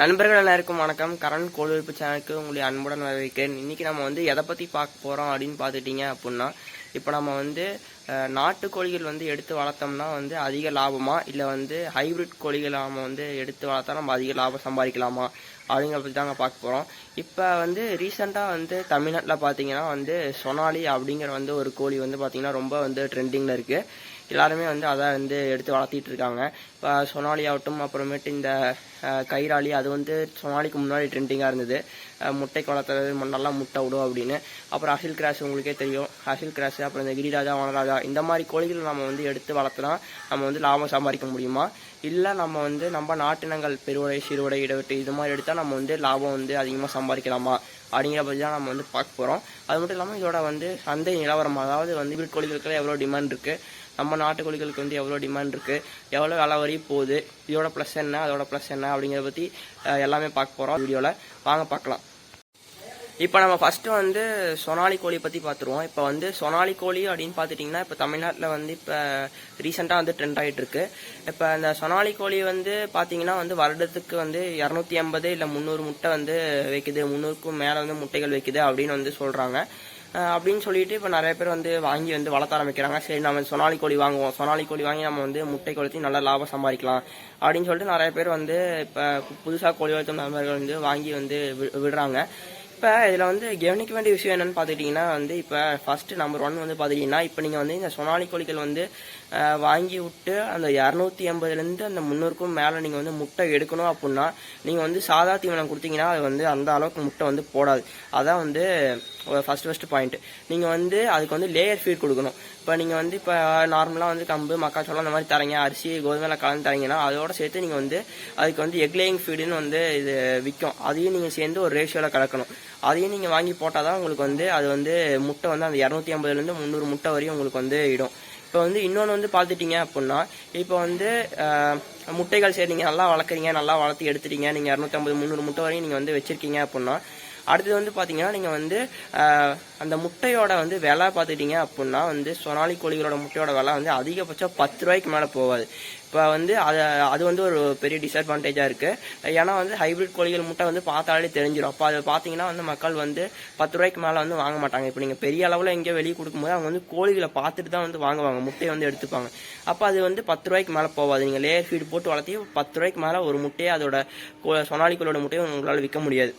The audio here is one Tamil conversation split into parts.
நண்பர்கள் எல்லாருக்கும் வணக்கம். கரண் கோல்வெப்பு சேனலுக்கு உங்களை அன்புடன் வரவேற்கிறேன். இன்றைக்கி நம்ம வந்து எதை பற்றி பார்க்க போகிறோம் அப்படின்னு பார்த்துட்டிங்க அப்படின்னா இப்போ நம்ம வந்து நாட்டு கோழிகள் வந்து எடுத்து வளர்த்தோம்னா வந்து அதிக லாபமா? இல்லை வந்து ஹைபிரிட் கோழிகள் நம்ம வந்து எடுத்து வளர்த்தா நம்ம அதிக லாபம் சம்பாதிக்கலாமா? அப்படிங்கிற பற்றி தாங்க பார்க்க போகிறோம் இப்போ வந்து ரீசெண்டாக வந்து தமிழ்நாட்டில் பார்த்தீங்கன்னா வந்து சொனாலி அப்படிங்கிற வந்து ஒரு கோழி வந்து பார்த்தீங்கன்னா ரொம்ப வந்து ட்ரெண்டிங்கில் இருக்குது எல்லாருமே வந்து அதை வந்து எடுத்து வளர்த்திட்டு இருக்காங்க. இப்போ சொனாலி ஆகட்டும் அப்புறமேட்டு இந்த அஹ், கைராளி அது வந்து சோனாலிக்கு முன்னாடி ட்ரெண்டிங்காக இருந்தது. முட்டை முட்டைக்கு வளர்த்துறது நல்லா முட்டை விடும் அப்படின்னு. அப்புறம் அசில் கிராஸ் உங்களுக்கே தெரியும். அசில் கிராஸ் அப்புறம் இந்த கிரிராஜா வனராஜா இந்த மாதிரி கோழிகள் நம்ம வந்து எடுத்து வளர்த்துனா நம்ம வந்து லாபம் சம்பாதிக்க முடியுமா? இல்லை நம்ம வந்து நம்ம நாட்டினங்கள் பெருவடை சிறுவடை இடவெட்டு இது மாதிரி எடுத்தால் நம்ம வந்து லாபம் வந்து அதிகமாக சம்பாதிக்கலாமா? அப்படிங்கிற பற்றி தான் நம்ம வந்து பார்க்க போகிறோம் அது மட்டும் இல்லாமல் இதோட வந்து சந்தை நிலவரம் அதாவது வந்து வீட்டு கோழிகளுக்கெல்லாம் எவ்வளோ டிமாண்ட் இருக்குது நம்ம நாட்டுக்கோழிகளுக்கு வந்து எவ்வளோ டிமாண்ட் இருக்குது எவ்வளோ விலை வரையும் போகுது? இதோட ப்ளஸ் என்ன? அதோட ப்ளஸ் என்ன? அப்படிங்கிறத பற்றி எல்லாமே பார்க்க போகிறோம் வீடியோவில் வாங்க பார்க்கலாம். இப்போ நம்ம ஃபர்ஸ்ட் வந்து சொனாலி கோழி பற்றி பார்த்துருவோம். இப்போ வந்து சொனாலி கோழி அப்படின்னு பார்த்துட்டிங்கன்னா இப்போ தமிழ்நாட்டில் வந்து இப்போ ரீசெண்டாக வந்து ட்ரெண்ட் ஆகிட்டு இருக்கு. இப்போ இந்த சொனாலி கோழி வந்து பார்த்தீங்கன்னா வந்து வருடத்துக்கு வந்து இரநூத்தி ஐம்பது இல்லை முந்நூறு முட்டை வந்து வைக்குது. முந்நூறுக்கும் மேலே வந்து முட்டைகள் வைக்குது அப்படின்னு வந்து சொல்கிறாங்க அப்படின்னு சொல்லிட்டு இப்போ நிறைய பேர் வந்து வாங்கி வந்து வளர்த்த ஆரம்பிக்கிறாங்க. சரி நம்ம சொனாலி கோழி வாங்குவோம். சொனாலி கோழி வாங்கி நம்ம வந்து முட்டை கொளுத்தி நல்ல லாபம் சம்பாதிக்கலாம். அப்படின்னு சொல்லிட்டு நிறைய பேர் வந்து இப்போ புதுசாக கோழி வளர்த்தும் நண்பர்கள் வந்து வாங்கி வந்து வி- விடுறாங்க. இப்போ இதில் வந்து கவனிக்க வேண்டிய விஷயம் என்னன்னு பார்த்துக்கிட்டிங்கன்னா வந்து இப்போ ஃபர்ஸ்ட் நம்பர் ஒன் வந்து பார்த்துக்கிட்டிங்கன்னா இப்போ நீங்கள் வந்து இந்த சொனாலி கோழிகள் வந்து வாங்கி விட்டு அந்த இரநூத்தி எண்பதுலேருந்து அந்த முந்நூறுக்கும் மேலே நீங்கள் வந்து முட்டை எடுக்கணும் அப்படின்னா நீங்கள் வந்து சாதா தீவனம் கொடுத்தீங்கன்னா அது வந்து அந்த அளவுக்கு முட்டை வந்து போடாது. அதான் வந்து ஃபர்ஸ்ட் ஃபஸ்ட்டு பாயிண்ட் நீங்கள் வந்து அதுக்கு வந்து லேயர் ஃபீட் கொடுக்கணும். இப்போ நீங்கள் வந்து இப்போ நார்மலாக வந்து கம்பு மக்காச்சோளம் அந்த மாதிரி தரீங்க அரிசி கோதுமையில் கலந்து தரீங்கன்னா அதோட சேர்த்து நீங்கள் வந்து அதுக்கு வந்து எக்லேயிங் ஃபீடுன்னு வந்து இது விற்கும் அதையும் நீங்கள் சேர்ந்து ஒரு ரேஷியோவில் கலக்கணும். அதையும் நீங்கள் வாங்கி போட்டால் தான் உங்களுக்கு வந்து அது வந்து முட்டை வந்து அந்த இரநூத்தி ஐம்பதுலேருந்து முந்நூறு முட்டை வரையும் உங்களுக்கு வந்து இடும். இப்போ வந்து இன்னொன்று வந்து பார்த்துட்டீங்க அப்படின்னா இப்போ வந்து முட்டைகள் சரி நீங்கள் நல்லா வளர்க்குறீங்க நல்லா வளர்த்து எடுத்துட்டீங்க நீங்கள் இரநூத்தம்பது முந்நூறு முட்டை வரையும் நீங்கள் வந்து வச்சுருக்கீங்க அப்படின்னா அடுத்தது வந்து பார்த்தீங்கன்னா நீங்கள் வந்து அந்த முட்டையோட வந்து விலை பார்த்துட்டீங்க அப்படின்னா வந்து சொனாலி கோழிகளோட முட்டையோட விலை வந்து அதிகபட்சம் பத்து ரூபாய்க்கு மேலே போகாது. இப்போ வந்து அது அது வந்து ஒரு பெரிய டிஸ்அட்வான்டேஜாக இருக்குது ஏன்னா வந்து ஹைபிரிட் கோழிகள் முட்டை வந்து பார்த்தாலே தெரிஞ்சிடும் அப்போ அதை பார்த்தீங்கன்னா வந்து மக்கள் வந்து பத்து ரூபாய்க்கு மேலே வந்து வாங்க மாட்டாங்க. இப்போ நீங்கள் பெரிய அளவில் எங்கேயோ வெளியே கொடுக்கும்போது அவங்க வந்து கோழிகளை பார்த்துட்டு தான் வந்து வாங்குவாங்க. முட்டையை வந்து எடுத்துப்பாங்க. அப்போ அது வந்து பத்து ரூபாய்க்கு மேலே போகாது. நீங்கள் லேயர் ஃபீடு போட்டு வளர்த்தி பத்து ரூபாய்க்கு மேலே ஒரு முட்டையை அதோட கோ- சொனாலி கோழியோட முட்டையை உங்களால் விற்க முடியாது.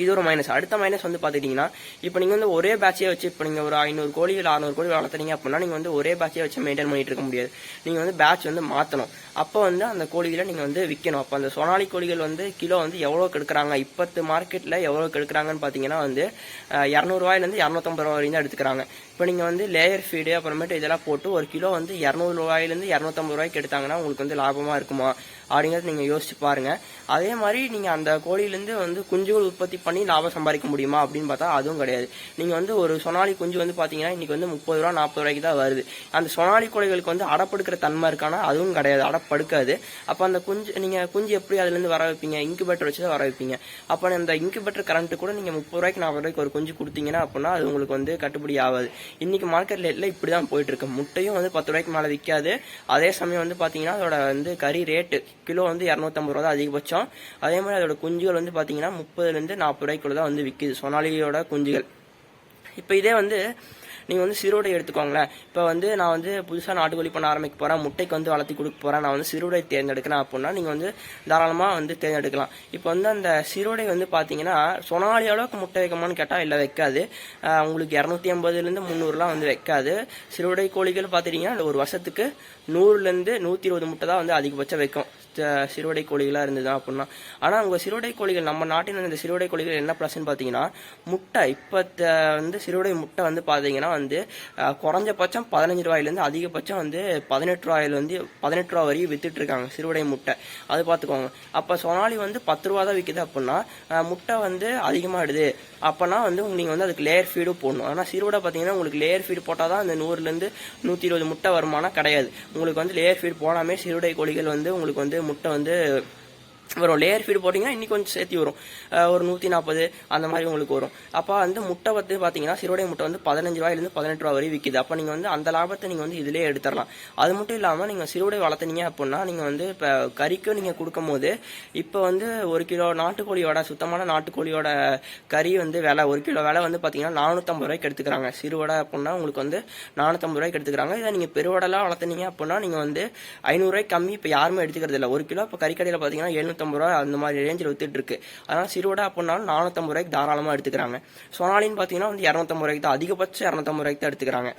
இது ஒரு மைனஸ் அடுத்த மைனஸ் வந்து பார்த்துக்கிட்டிங்கன்னா இப்போ நீங்கள் வந்து ஒரே பேட்சே வச்சு இப்போ நீங்கள் ஒரு ஐநூறு கோழி இல்லை அறுநூறு கோழி வளர்த்துறீங்க அப்படின்னா நீங்கள் வந்து ஒரே பேட்சே வச்சு மெயின்டைன் பண்ணிட்டு இருக்க முடியாது. நீங்கள் வந்து பேட்ச் வந்து மாற்றணும் அப்போ வந்து அந்த கோழிகளை நீங்கள் வந்து விற்கணும் அப்போ அந்த சொனாலி கோழிகள் வந்து கிலோ வந்து எவ்வளோ கெடுக்குறாங்க? இப்பத்து மார்க்கெட்டில் எவ்வளோ கெடுக்குறாங்கன்னு பார்த்தீங்கன்னா வந்து இரநூறுவாயிலேருந்து இரநூத்தம்பது ரூபா வரையும் தான் எடுத்துக்கிறாங்க. இப்போ நீங்கள் வந்து லேயர் ஃபீடு அப்புறமேட்டு இதெல்லாம் போட்டு ஒரு கிலோ வந்து இரநூறு ரூபாயிலேருந்து இரநூத்தம்பது ரூபாய்க்கு எடுத்தாங்கன்னா உங்களுக்கு வந்து லாபமாக இருக்குமா? அப்படிங்கிறது நீங்கள் யோசிச்சு பாருங்கள் அதே மாதிரி நீங்கள் அந்த கோழியிலேருந்து வந்து குஞ்சுகள் உற்பத்தி பண்ணி லாபம் சம்பாதிக்க முடியுமா அப்படின்னு பார்த்தா அதுவும் கிடையாது. நீங்கள் வந்து ஒரு சொனாலி குஞ்சு வந்து பார்த்தீங்கன்னா இன்னைக்கு வந்து முப்பது ரூபா நாற்பது ரூபாய்க்கு தான் வருது. அந்த சொனாலி கோழிகளுக்கு வந்து அடப்படுக்கிற தன்மை இருக்கானா? அதுவும் கிடையாது. அடப்படுக்காது. அப்போ அந்த குஞ்சு நீங்கள் குஞ்சு எப்படி அதுலேருந்து வர வைப்பீங்க? இன்குபேட்டர் வச்சு தான் வர வைப்பீங்க. அப்போ அந்த இன்குபேட்டர் கரண்ட் கூட நீங்கள் முப்பது ரூபாய்க்கு நாற்பது ரூபாய்க்கு ஒரு குஞ்சு கொடுத்தீங்கன்னா அப்படின்னா அது உங்களுக்கு வந்து கட்டுப்படி ஆகாது. இன்னைக்கு மார்க்கெட் ரேட்டில் இப்படி தான் போயிட்டு இருக்கு. முட்டையும் வந்து பத்து ரூபாய்க்கு மேலே விற்காது. அதே சமயம் வந்து பார்த்தீங்கன்னா அதோட வந்து கறி ரேட்டு கிலோ வந்து இரநூத்தம்பது ரூபா தான் அதிகபட்சம். அதே மாதிரி அதோட குஞ்சுகள் வந்து பார்த்தீங்கன்னா முப்பதுலேருந்து நாற்பது ரூபாய்க்குள்ள தான் வந்து விற்கிது சொனாலியோட குஞ்சுகள். இப்போ இதே வந்து நீங்கள் வந்து சிறுவடை எடுத்துக்கோங்களேன். இப்போ வந்து நான் வந்து புதுசாக நாட்டுக்கோழி பண்ண ஆரம்பிக்க போகிறேன் முட்டைக்கு வந்து வளர்த்தி கொடுக்க போகிறேன் நான் வந்து சிறுவடை தேர்ந்தெடுக்கிறேன் அப்படின்னா நீங்கள் வந்து தாராளமாக வந்து தேர்ந்தெடுக்கலாம். இப்போ வந்து அந்த சிறுவடை வந்து பார்த்தீங்கன்னா சொனாலி அளவுக்கு முட்டை வைக்கமான்னு கேட்டால் இல்லை வைக்காது. உங்களுக்கு இரநூத்தி ஐம்பதுலேருந்து முந்நூறுலாம் வந்து வைக்காது. சிறுவடை கோழிகள் பார்த்துட்டிங்கன்னா ஒரு வருஷத்துக்கு நூறுலேருந்து நூற்றி இருபது முட்டை தான் வந்து அதிகபட்சம் வைக்கும். சிறுவடை கோழிகளாக இருந்தது அப்படின்னா ஆனால் அவங்க சிறுவடை கோழிகள் நம்ம நாட்டின் இந்த சிறுவடை கோழிகள் என்ன ப்ளஸ்ன்னு பார்த்தீங்கன்னா முட்டை. இப்போ வந்து சிறுவடை முட்டை வந்து பார்த்தீங்கன்னா வந்து குறைஞ்சபட்சம் பதினஞ்சு ரூபாயிலேருந்து அதிகபட்சம் வந்து பதினெட்டு ரூபாயில வந்து பதினெட்டு ரூபா வரையும் வித்துட்ருக்காங்க சிறுவடை முட்டை. அது பார்த்துக்கோங்க அப்போ சொனாலி வந்து பத்து ரூபா தான் விற்குது அப்படின்னா முட்டை வந்து அதிகமாகிடுது அப்போனா வந்து நீங்கள் வந்து அதுக்கு லேயர் ஃபீடும் போடணும். ஆனால் சிறுவடை பார்த்தீங்கன்னா உங்களுக்கு லேயர் ஃபீடு போட்டால் தான் அந்த நூறுலேருந்து நூற்றி இருபது முட்டை வருமானம் கிடையாது. உங்களுக்கு வந்து லேயர் ஃபீடு போடாமே சிறுவடை கோழிகள் வந்து உங்களுக்கு வந்து முட்டை வந்து வரும். லேயர் ஃபீடு போட்டிங்கன்னா இன்னி கொஞ்சம் சேர்த்து வரும். ஒரு நூற்றி நாற்பது அந்த மாதிரி உங்களுக்கு வரும். அப்போ வந்து முட்டை வந்து பார்த்தீங்கன்னா சிறுவடை முட்டை வந்து பதினஞ்சு ரூபாயிலேருந்து பதினெட்டு ரூபா வரையும் விற்கிது அப்போ நீங்கள் வந்து அந்த லாபத்தை நீங்கள் வந்து இதிலே எடுத்துடலாம் அது மட்டும் இல்லாமல் நீங்கள் சிறுவடை வளர்த்துனீங்க அப்படின்னா நீங்கள் வந்து இப்போ கறிக்கும் நீங்கள் கொடுக்கும் போது இப்போ வந்து ஒரு கிலோ நாட்டுக்கோழியோட சுத்தமான நாட்டுக்கோழியோட கறி வந்து விலை ஒரு கிலோ விலை வந்து பார்த்தீங்கன்னா நானூற்றம்பது ரூபாய்க்கு எடுத்துக்கிறாங்க. சிறுவடை அப்படின்னா உங்களுக்கு வந்து நானூற்றம்பது ரூபாய்க்கு எடுத்துக்கிறாங்க. இதை நீங்கள் பெருவடலாம் வளர்த்துனீங்க அப்படின்னா நீங்கள் வந்து ஐநூறுரூவாய்க்கு கம்மி இப்போ யாருமே எடுத்துக்கிறது இல்லை ஒரு கிலோ இப்போ கறிக்கடையில் பார்த்தீங்கன்னா எழுநூற்றம்பது ரூபா அந்த மாதிரி ரேஞ்சில் வித்துட்ருக்கு அதனால் சிறுவடை அப்படின்னாலும் நானூற்றம்பது ரூபாய்க்கு தாராளமாக எடுத்துக்கிறாங்க. சோனாலின்னு பார்த்தீங்கன்னா வந்து இரநூத்தம்பது ரூபாய்க்கு தான். அதிகபட்சம் இரநூத்தம்பது ரூபாய்க்கு தான் எடுத்துக்கிறாங்க.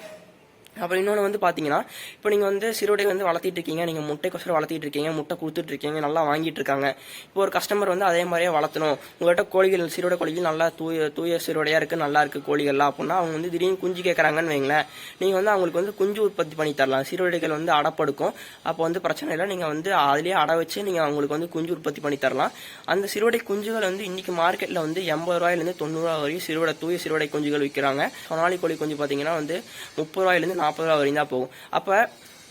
அப்புறம் இன்னொன்று வந்து பார்த்தீங்கன்னா இப்போ நீங்கள் வந்து சிறுவடை வந்து வளர்த்திட்டு இருக்கீங்க நீங்கள் முட்டைக்கொசரம் வளர்த்திட்டு இருக்கீங்க முட்டை கொடுத்துட்டு இருக்கீங்க நல்லா வாங்கிட்டு இருக்காங்க. இப்போ ஒரு கஸ்டமர் வந்து அதே மாதிரியே வளர்த்தணும். உங்கள்கிட்ட கோழிகள் சிறுவடை கோழிகள் நல்லா தூய தூய சிறுவடையாக இருக்குது நல்லா இருக்குது கோழிகள்லாம் அப்படின்னா அவங்க வந்து திடீர்னு குஞ்சு கேட்குறாங்கன்னு வைங்களேன். நீங்கள் வந்து அவங்களுக்கு வந்து குஞ்சு உற்பத்தி பண்ணி தரலாம். சிறுவடைகள் வந்து அடப்படுக்கும் அப்போ வந்து பிரச்சனை இல்லை. நீங்கள் வந்து அதுலேயே அடை வச்சு நீங்கள் அவங்களுக்கு வந்து குஞ்சு உற்பத்தி பண்ணி தரலாம். அந்த சிறுவடை குஞ்சுகள் வந்து இன்றைக்கி மார்க்கெட்டில் வந்து எண்பது ரூபாயிலேருந்து தொண்ணூறுரூவா வரையும் சிறுவடை தூய சிறுவடை குஞ்சுகள் விற்கிறாங்க சொனாலி கோழி குஞ்சு பார்த்தீங்கன்னா வந்து முப்பது ரூபாயிலேருந்து நாற்பது ரூபா வரையும் தான் போகும். அப்போ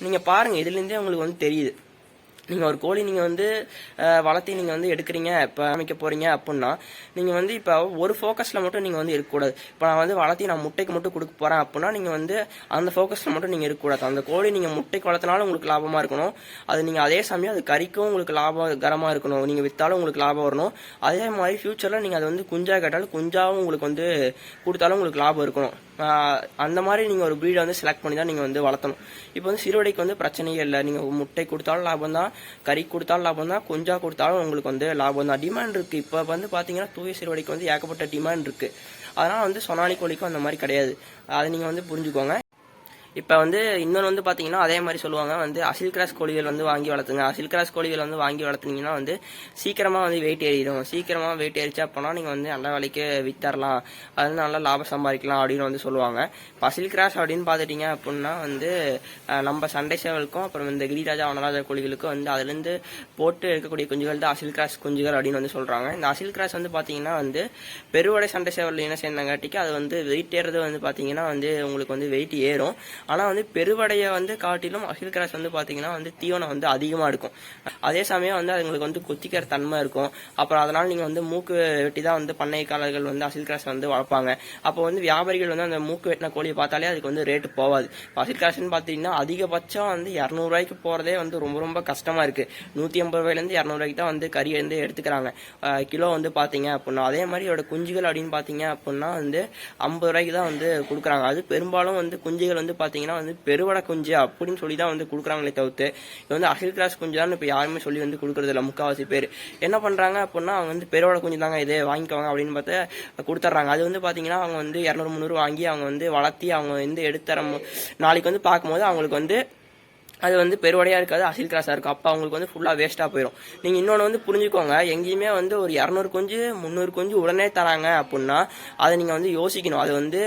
நீங்கள் பாருங்கள் இதுலேருந்தே உங்களுக்கு வந்து தெரியுது. நீங்கள் ஒரு கோழி நீங்கள் வந்து வளர்த்தி நீங்கள் வந்து எடுக்கிறீங்க இப்போ அமைக்க போகிறீங்க அப்படின்னா நீங்கள் வந்து இப்போ ஒரு ஃபோக்கஸில் மட்டும் நீங்கள் வந்து இருக்கக்கூடாது. இப்போ நான் வந்து வளர்த்தி நான் முட்டைக்கு மட்டும் கொடுக்க போகிறேன் அப்படின்னா நீங்கள் வந்து அந்த ஃபோக்கஸில் மட்டும் நீங்கள் இருக்கக்கூடாது. அந்த கோழி நீங்கள் முட்டைக்கு வளர்த்தனாலும் உங்களுக்கு லாபமாக இருக்கணும். அது நீங்கள் அதே சமயம் அது கறிக்கும் உங்களுக்கு லாபகரமாக இருக்கணும். நீங்கள் விற்றாலும் உங்களுக்கு லாபம் வரணும். அதே மாதிரி ஃப்யூச்சரில் நீங்கள் அது வந்து குஞ்சாக கேட்டாலும் குஞ்சாவும் உங்களுக்கு வந்து கொடுத்தாலும் உங்களுக்கு லாபம் இருக்கணும். அந்த மாதிரி நீங்கள் ஒரு ப்ரீடை வந்து செலக்ட் பண்ணி தான் நீங்கள் வந்து வளர்த்தணும். இப்போ வந்து சிறுவடைக்கு வந்து பிரச்சனையே இல்லை. நீங்கள் முட்டை கொடுத்தாலும் லாபம் தான் கறி கொடுத்தாலும் லாபம் தான் கொஞ்சம் கொடுத்தாலும் உங்களுக்கு வந்து லாபம் தான். டிமாண்ட் இருக்குது இப்போ வந்து பார்த்தீங்கன்னா தூய சிறுவடைக்கு வந்து ஏகப்பட்ட டிமாண்ட் இருக்குது அதனால் வந்து சொனாலி கோழிக்கும் அந்த மாதிரி கிடையாது. அதை நீங்கள் வந்து புரிஞ்சுக்கோங்க. இப்போ வந்து இன்னொன்று வந்து பார்த்தீங்கன்னா அதே மாதிரி சொல்லுவாங்க. வந்து அசில் கிராஸ் கோழிகள் வந்து வாங்கி வளர்த்துங்க. அசில் கிராஸ் கோழிகள் வந்து வாங்கி வளர்த்துனீங்கன்னா வந்து சீக்கிரமாக வந்து வெயிட் ஏறிடும். சீக்கிரமாக வெயிட் ஏறிச்சு அப்போனா நீங்கள் வந்து நல்ல விலைக்கு வித்தரலாம். அது நல்லா லாபம் சம்பாதிக்கலாம் அப்படின்னு வந்து சொல்லுவாங்க. இப்போ அசில் கிராஸ் அப்படின்னு பார்த்துட்டிங்க அப்படின்னா வந்து நம்ம சண்டை சேவலுக்கும் அப்புறம் இந்த கிரிராஜா வனராஜா கோழிகளுக்கும் வந்து அதுலேருந்து போட்டு இருக்கக்கூடிய குஞ்சுகள் தான் அசில் கிராஸ் குஞ்சுகள் அப்படின்னு வந்து சொல்கிறாங்க இந்த அசில் கிராஸ் வந்து பார்த்தீங்கன்னா வந்து பெருவடை சண்டை சேவல் என்ன சேர்ந்தாங்காட்டிக்கு அது வந்து வெயிட் ஏறது வந்து பார்த்தீங்கன்னா வந்து உங்களுக்கு வந்து வெயிட் ஏறும். ஆனால் வந்து பெருவடையை வந்து காட்டிலும் அகில் கிராஸ் வந்து பார்த்தீங்கன்னா வந்து தீவனம் வந்து அதிகமாக இருக்கும் அதே சமயம் வந்து அதுங்களுக்கு வந்து கொத்திக்கிற தன்மை இருக்கும். அப்புறம் அதனால் நீங்கள் வந்து மூக்கு வெட்டி தான் வந்து பண்ணைக்காரர்கள் வந்து அசில் கிராஸ் வந்து வளர்ப்பாங்க. அப்போ வந்து வியாபாரிகள் வந்து அந்த மூக்கு வெட்டின கோழியை பார்த்தாலே அதுக்கு வந்து ரேட்டு போகாது இப்போ அசில் கிராஸ்னு பார்த்தீங்கன்னா அதிகபட்சம் வந்து இரநூறுவாய்க்கு போகிறதே வந்து ரொம்ப ரொம்ப கஷ்டமாக இருக்குது நூற்றி ஐம்பது ரூபாயிலேருந்து இரநூறுவாய்க்கு தான் வந்து கறி வந்து எடுத்துக்கிறாங்க. கிலோ வந்து பார்த்தீங்க அப்படின்னா அதே மாதிரி இதோட குஞ்சுகள் அப்படின்னு பார்த்தீங்க அப்படின்னா வந்து ஐம்பது ரூபாய்க்கு தான் வந்து கொடுக்குறாங்க. அது பெரும்பாலும் வந்து குஞ்சுகள் வந்து பார்த்தீங்கன்னா வந்து பெருவடை குஞ்சு அப்படின்னு சொல்லி தான் வந்து கொடுக்குறாங்களே தவிர்த்து இது வந்து அகில் கிராஸ் குஞ்சு தான் இப்போ யாருமே சொல்லி வந்து கொடுக்குறது இல்லை முக்கால்வாசி பேர். என்ன பண்ணுறாங்க அப்படின்னா அவங்க வந்து பெருவடை குஞ்சு தாங்க இது வாங்கிக்கோங்க அப்படின்னு பார்த்து கொடுத்துட்றாங்க. அது வந்து பார்த்தீங்கன்னா அவங்க வந்து இரநூறு முந்நூறு வாங்கி அவங்க வந்து வளர்த்தி அவங்க வந்து எடுத்துற மு- நாளைக்கு வந்து பார்க்கும்போது அவங்களுக்கு வந்து அது வந்து பெருவடையாக இருக்காது அசில் கிராஸாக இருக்கும். அப்போ அவங்களுக்கு வந்து ஃபுல்லாக வேஸ்ட்டாக போயிடும் நீங்கள் இன்னொன்று வந்து புரிஞ்சுக்கோங்க எங்கேயுமே வந்து ஒரு இரநூறு குஞ்சு முந்நூறு குஞ்சு உடனே தராங்க அப்படின்னா அதை நீங்கள் வந்து யோசிக்கணும். அது வந்து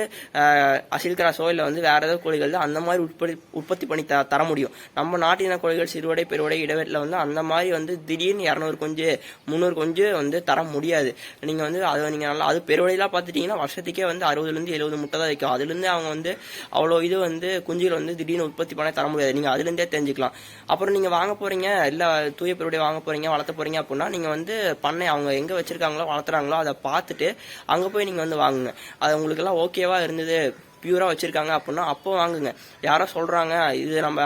அசில் கிராஸோ இல்லை வந்து வேறு ஏதாவது கோழிகள் தான் அந்த மாதிரி உற்பத்தி உற்பத்தி பண்ணி த தர முடியும். நம்ம நாட்டின கோழிகள் சிறுவடை பெருவடை இடவெட்டில் வந்து அந்த மாதிரி வந்து திடீர்னு இரநூறு குஞ்சு முந்நூறு குஞ்சு வந்து தர முடியாது. நீங்கள் வந்து அதை நீங்கள் நல்லா அது பெருவடையெல்லாம் பார்த்துட்டிங்கன்னா வருஷத்துக்கே வந்து அறுபதுலேருந்து எழுபது முட்டை தான் வைக்கும் அதுலேருந்து அவங்க வந்து அவ்வளோ இது வந்து குஞ்சுகள் வந்து திடீர்னு உற்பத்தி பண்ண தர முடியாது. நீங்கள் அதுலேருந்தே தெரிஞ்சுக்கலாம். அப்புறம் நீங்கள் வாங்க போகிறீங்க இல்லை தூய பெருடைய வாங்க போகிறீங்க வளர்த்த போகிறீங்க அப்படின்னா நீங்கள் வந்து பண்ணை அவங்க எங்கே வச்சுருக்காங்களோ வளர்த்துறாங்களோ அதை பார்த்துட்டு அங்கே போய் நீங்கள் வந்து வாங்குங்க. அது உங்களுக்கெல்லாம் ஓகேவா இருந்தது. பியூராக வச்சுருக்காங்க அப்படின்னா அப்போ வாங்குங்க. யாரோ சொல்கிறாங்க இது நம்ம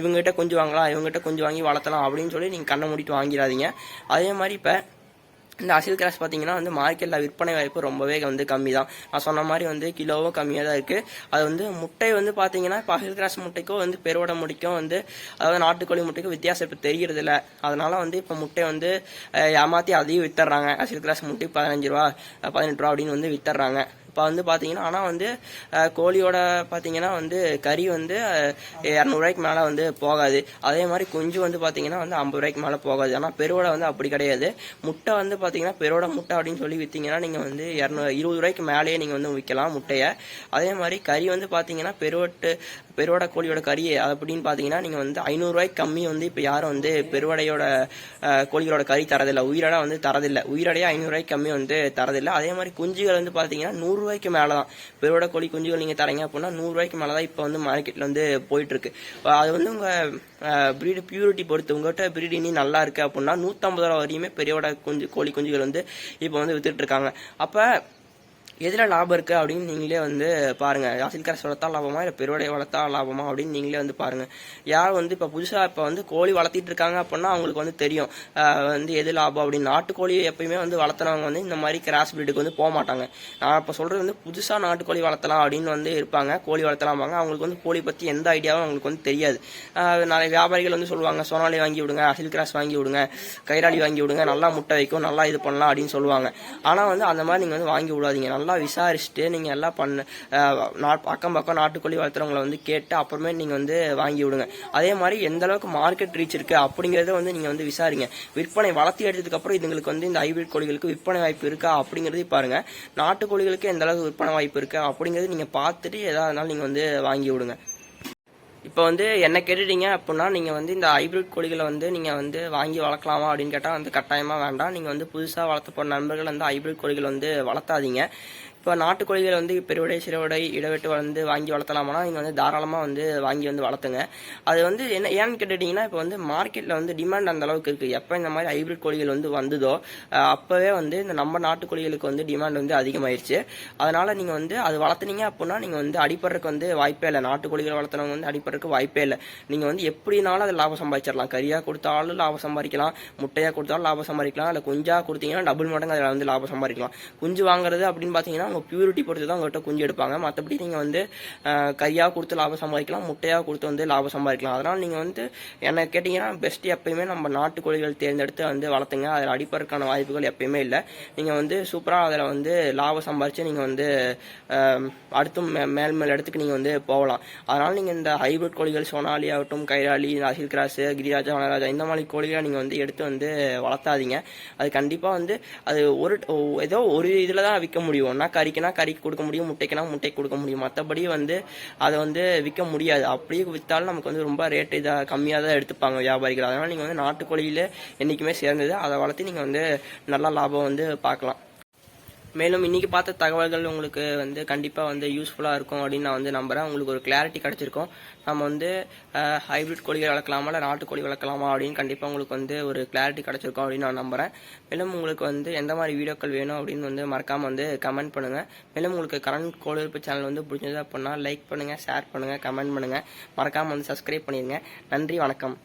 இவங்ககிட்ட கொஞ்சம் வாங்கலாம் இவங்ககிட்ட கொஞ்சம் வாங்கி வளர்த்தலாம் அப்படின்னு சொல்லி நீங்கள் கண்ணை மூடிட்டு வாங்கிடாதீங்க. அதே மாதிரி இப்போ இந்த அசில் கிராஸ் பார்த்தீங்கன்னா வந்து மார்க்கெட்டில் விற்பனை வாய்ப்பு ரொம்பவே வந்து கம்மி தான் நான் சொன்ன மாதிரி வந்து கிலோவும் கம்மியாக தான் இருக்குது அது வந்து முட்டை வந்து பார்த்தீங்கன்னா இப்போ அசில் கிராஸ் முட்டைக்கும் வந்து பெருவடை முட்டைக்கும் வந்து அதாவது நாட்டுக்கோழி முட்டைக்கும் வித்தியாசம் இப்போ தெரியறது அதனால் அதனால வந்து இப்போ முட்டை வந்து ஏமாற்றி அதையும் வித்துறாங்க அசில் கிராஸ் முட்டை பதினஞ்சு ரூபா பதினெட்டு ரூபா அப்படின்னு வந்து வித்துறாங்க இப்போ வந்து பார்த்தீங்கன்னா ஆனால் வந்து கோழியோட பார்த்தீங்கன்னா வந்து கறி வந்து இரநூறுவாய்க்கு மேலே வந்து போகாது. அதே மாதிரி குஞ்சு வந்து பார்த்தீங்கன்னா வந்து ஐம்பது ரூபாய்க்கு மேலே போகாது. ஆனால் பெருவோட வந்து அப்படி கிடையாது. முட்டை வந்து பார்த்தீங்கன்னா பெருவோட முட்டை அப்படின்னு சொல்லி விற்றீங்கன்னா நீங்கள் வந்து இரநூ இருபது ரூபாய்க்கு மேலேயே நீங்கள் வந்து விற்கலாம் முட்டையை. அதே மாதிரி கறி வந்து பார்த்தீங்கன்னா பெருவட்டு பெருவடை கோழியோட கறி அப்படின்னு பார்த்தீங்கன்னா நீங்கள் வந்து ஐநூறுரூவாய்க்கு கம்மி வந்து இப்போ யாரும் வந்து பெருவடையோட கோழிகளோட கறி தரதில்லை. உயிரடை வந்து தரதில்லை. உயிரடையே ஐநூறுரூவாய்க்கு கம்மி வந்து தரதில்லை. அதே மாதிரி குஞ்சுகள் வந்து பார்த்தீங்கன்னா நூறுரூவாய்க்கு மேலே தான் பெருவடை கோழி குஞ்சுகள் நீங்கள் தரீங்க அப்படின்னா நூறுரூவாய்க்கு மேலே தான் இப்போ வந்து மார்க்கெட்டில் வந்து போயிட்டுருக்கு. அது வந்து உங்கள் ப்ரீடு பியூரிட்டி பொறுத்து. உங்கள்கிட்ட ப்ரீடு இனி நல்லா இருக்குது அப்படின்னா நூற்றம்பது ரூபா வரையுமே பெரியவடை குஞ்சு கோழி குஞ்சுகள் வந்து இப்போ வந்து வித்துட்டு இருக்காங்க. அப்போ எதில் லாபம் இருக்குது அப்படின்னு நீங்களே வந்து பாருங்கள் யாசில் கரஸ் வளர்த்தா லாபமா இல்லை பெருவடை வளர்த்தா லாபமா அப்படின்னு நீங்களே வந்து பாருங்கள் யார் வந்து இப்போ புதுசாக இப்போ வந்து கோழி வளர்த்திட்டு இருக்காங்க அப்படின்னா அவங்களுக்கு வந்து தெரியும். வந்து எது லாபம் அப்படின்னு. நாட்டுக்கோழி எப்பயுமே வந்து வளர்த்துனவங்க வந்து இந்த மாதிரி கிராஸ் பிரீடுக்கு வந்து போக மாட்டாங்க. நான் இப்போ சொல்கிறது வந்து புதுசாக நாட்டுக்கோழி வளர்த்தலாம் அப்படின்னு வந்து இருப்பாங்க. கோழி வளர்த்தலாம்பாங்க. அவங்களுக்கு வந்து கோழி பற்றி எந்த ஐடியாவும் அவங்களுக்கு வந்து தெரியாது. நிறைய வியாபாரிகள் வந்து சொல்லுவாங்க சோனாலி வாங்கி விடுங்க அசில் கிராஸ் வாங்கி விடுங்க கைராளி வாங்கி விடுங்க நல்லா முட்டை வைக்கும் நல்லா இது பண்ணலாம் அப்படின்னு சொல்லுவாங்க. ஆனால் வந்து அந்த மாதிரி நீங்கள் வந்து வாங்கி விடாதீங்க. நல்லா விசாரிச்சுட்டு நீங்கள் எல்லாம் பண்ண ஆஹ் நா- அக்கம் பக்கம் நாட்டுக்கோழி வளர்த்துறவங்களை வந்து கேட்டு அப்புறமே நீங்கள் வந்து வாங்கி விடுங்க. அதே மாதிரி எந்த அளவுக்கு மார்க்கெட் ரீச் இருக்கு அப்படிங்கிறத வந்து நீங்கள் வந்து விசாரிங்க. விற்பனை வளர்த்தி எடுத்ததுக்கப்புறம் இதுங்களுக்கு வந்து இந்த ஹைபிரிட் கோழிகளுக்கு விற்பனை வாய்ப்பு இருக்கா அப்படிங்கிறதே பாருங்க. நாட்டுக்கோழிகளுக்கு எந்த அளவுக்கு விற்பனை வாய்ப்பு இருக்கா அப்படிங்கிறது நீங்கள் பார்த்துட்டு எதா இருந்தாலும் நீங்கள் வந்து வாங்கி விடுங்க. இப்போ வந்து என்ன கேட்டுட்டீங்க அப்படின்னா நீங்கள் வந்து இந்த ஹைபிரிட் கோழிகளை வந்து நீங்கள் வந்து வாங்கி வளர்க்கலாமா அப்படின்னு கேட்டால் வந்து கட்டாயமாக வேண்டாம். நீங்கள் வந்து புதுசாக வளர்த்த போகிற நண்பர்கள் வந்து ஹைபிரிட் கோழிகள் வந்து வளர்த்தாதீங்க. இப்போ நாட்டுக்கோழிகள் வந்து பெருவிடை சிறுவிடை இடவெட்டு வந்து வாங்கி வளர்த்தலாமானா நீங்கள் வந்து தாராளமாக வந்து வாங்கி வந்து வளர்த்துங்க. அது வந்து என்ன ஏன்னு கேட்டுட்டிங்கன்னா இப்போ வந்து மார்க்கெட்டில் வந்து டிமாண்ட் அந்த அளவுக்கு இருக்குது எப்போ இந்த மாதிரி ஹைபிரிட் கோழிகள் வந்து வந்ததோ அப்போவே வந்து இந்த நம்ம நாட்டுக்கோழிகளுக்கு வந்து டிமாண்ட் வந்து அதிகமாயிருச்சு. அதனால் நீங்கள் வந்து அது வளர்த்துனீங்க அப்படின்னா நீங்கள் வந்து அடிப்படுறதுக்கு வந்து வாய்ப்பே இல்லை. நாட்டுக்கோழிகள் வளர்த்துறவங்க வந்து அடிப்படுறதுக்கு வாய்ப்பே இல்லை. நீங்கள் வந்து எப்படினாலும் அது லாபம் சம்பாதிச்சிடலாம். கறியாக கொடுத்தாலும் லாபம் சம்பாதிக்கலாம். முட்டையாக கொடுத்தாலும் லாபம் சம்பாதிக்கலாம். இல்லை குஞ்சாக கொடுத்தீங்கன்னா டபுள் மடங்கு அதில் வந்து லாபம் சம்பாதிக்கலாம். குஞ்சு வாங்குறது அப்படின்னு பார்த்தீங்கன்னா அவங்க பியூரிட்டி பொறுத்து தான் உங்கள்கிட்ட குஞ்சு எடுப்பாங்க. மற்றபடி நீங்கள் வந்து கையாக கொடுத்து லாபம் சம்பாதிக்கலாம். முட்டையாக கொடுத்து வந்து லாபம் சம்பாதிக்கலாம். அதனால் நீங்கள் வந்து என்னை கேட்டிங்கன்னா பெஸ்ட் எப்பயுமே நம்ம நாட்டுக்கோழிகள் தேர்ந்தெடுத்து வந்து வளர்த்துங்க. அதில் அடிப்பதற்கான வாய்ப்புகள் எப்பயுமே இல்லை. நீங்கள் வந்து சூப்பராக அதில் வந்து லாபம் சம்பாரித்து நீங்கள் வந்து அடுத்தும் மே- மேல் மேல் இடத்துக்கு நீங்கள் வந்து போகலாம். அதனால் நீங்கள் இந்த ஹைபிரிட் கோழிகள் சோனாலி ஆகட்டும் கைராளி அசில் கிராஸ் கிரிராஜா வனராஜா இந்த மாதிரி கோழிகளை நீங்கள் வந்து எடுத்து வந்து வளர்த்தாதீங்க. அது கண்டிப்பாக வந்து அது ஒரு ஏதோ ஒரு இதில் தான் விற்க முடியும்னா கறிக்குனா கறிக்கு கொடுக்க முடியும் முட்டைக்குனா முட்டை கொடுக்க முடியும். மற்றபடி வந்து அதை வந்து விற்க முடியாது. அப்படியே விற்றாலும் நமக்கு வந்து ரொம்ப ரேட் இதாக கம்மியாக தான் எடுத்துப்பாங்க வியாபாரிகள். அதனால் நீங்கள் வந்து நாட்டுக்கோழியில் என்றைக்குமே சேர்ந்தது அதை வளர்த்து நீங்கள் வந்து நல்ல லாபம் வந்து பார்க்கலாம். மேலும் இன்றைக்கி பார்த்த தகவல்கள் உங்களுக்கு வந்து கண்டிப்பாக வந்து யூஸ்ஃபுல்லாக இருக்கும் அப்படின்னு நான் வந்து நம்புறேன். உங்களுக்கு ஒரு கிளாரிட்டி கிடச்சிருக்கும். நம்ம வந்து ஹைபிரிட் கோழிகள் வளர்க்கலாமா இல்லை நாட்டுக்கோழி வளர்க்கலாமா அப்படின்னு கண்டிப்பாக உங்களுக்கு வந்து ஒரு கிளாரிட்டி கிடச்சிருக்கும் அப்படின்னு நான் நம்புகிறேன் மேலும் உங்களுக்கு வந்து எந்த மாதிரி வீடியோக்கள் வேணும் அப்படின்னு வந்து மறக்காமல் வந்து கமெண்ட் பண்ணுங்கள் மேலும் உங்களுக்கு கரண்ட் கோழிருப்பு சேனல் வந்து பிடிச்சது அப்படின்னா லைக் பண்ணுங்கள் ஷேர் பண்ணுங்கள் கமெண்ட் பண்ணுங்கள் மறக்காமல் வந்து சப்ஸ்கிரைப் பண்ணிடுங்க நன்றி வணக்கம்.